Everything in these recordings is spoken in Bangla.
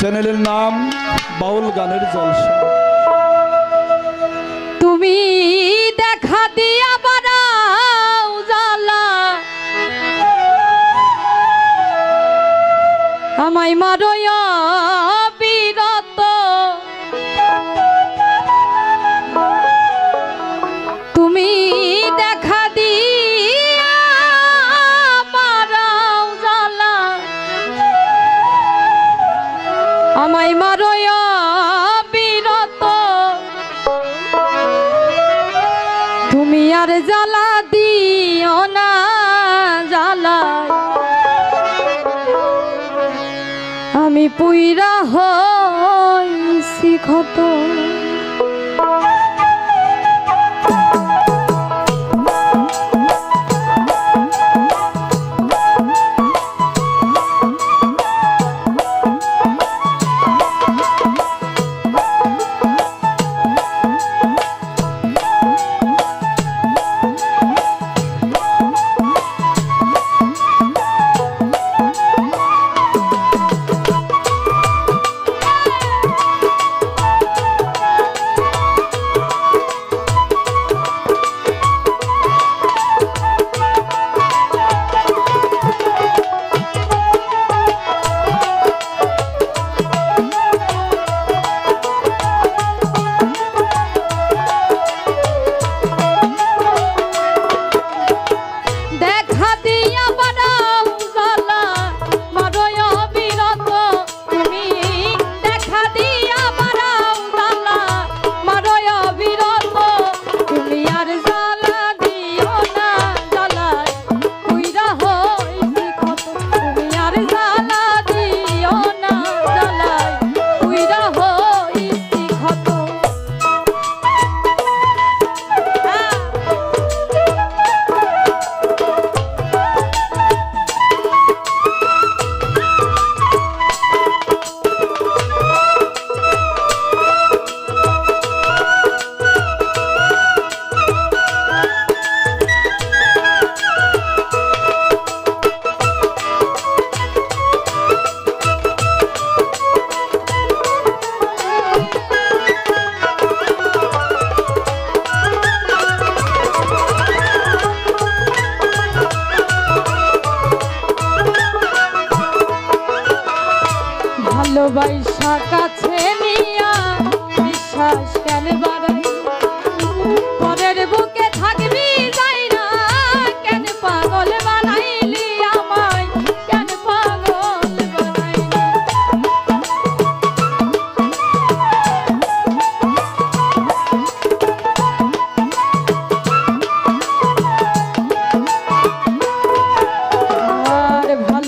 চ্যানেলের নাম বাউল গানের জলসা। তুমি দেখা দিয়া বাড়াও জালা আমায় মারো জ্বালা দিও না জ্বালা। আমি পুইরা হইছি ক্ষত।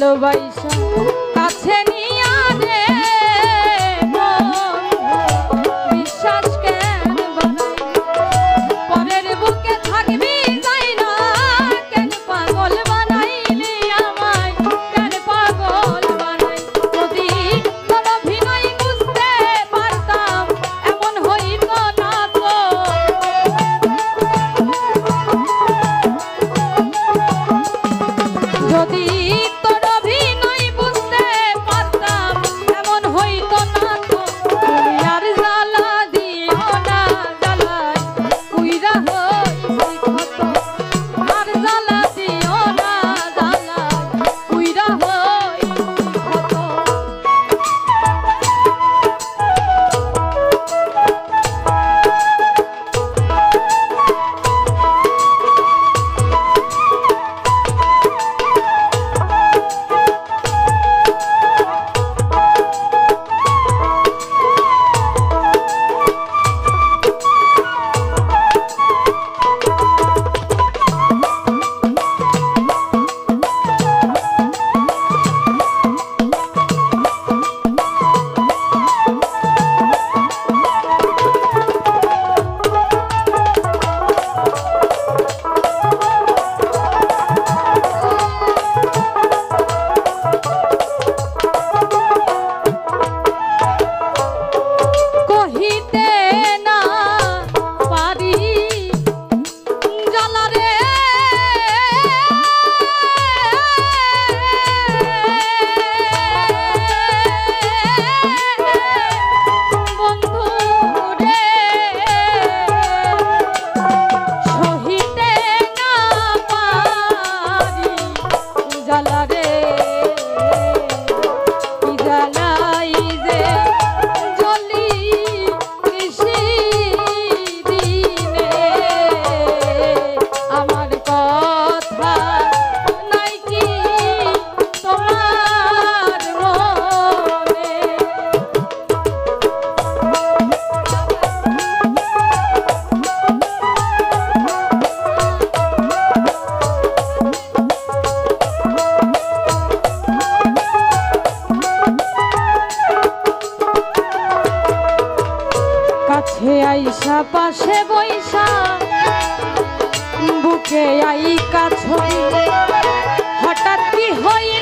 ভালোবাসা। বৈশা বুকে আই কাছ হঠাৎ কি হয়ে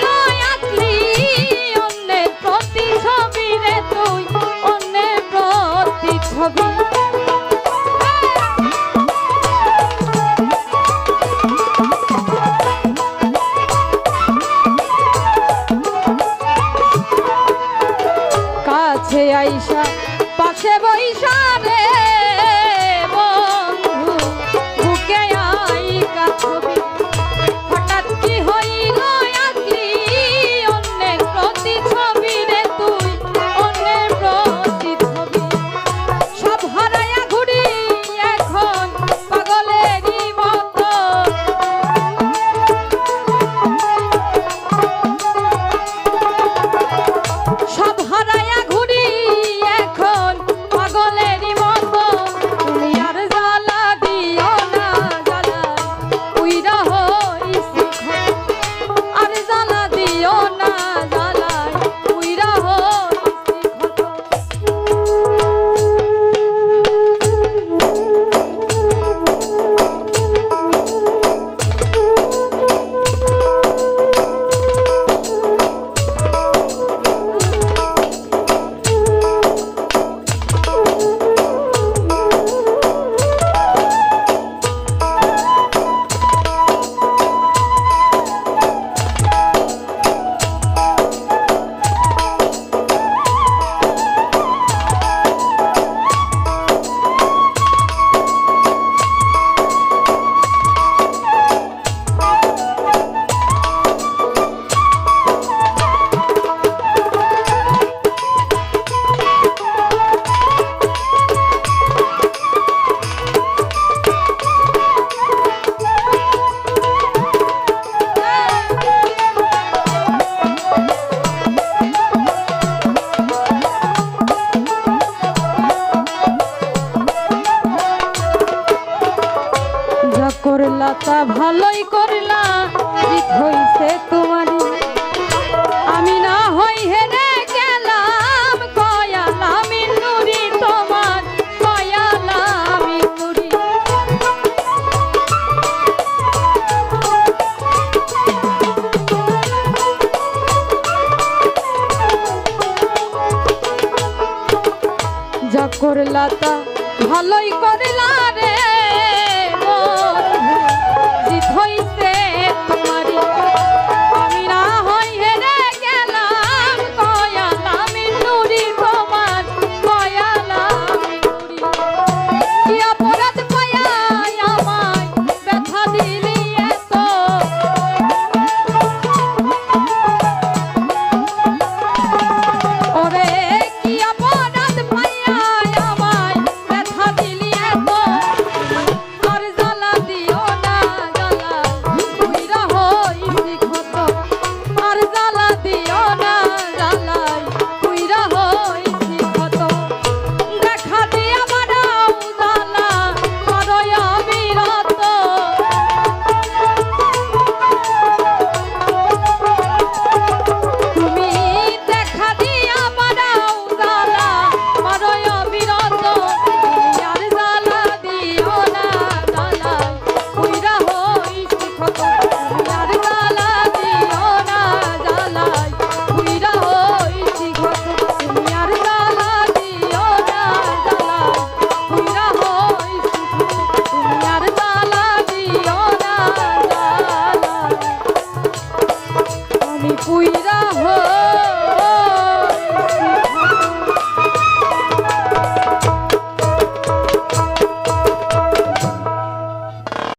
ভালোই করিলা রে।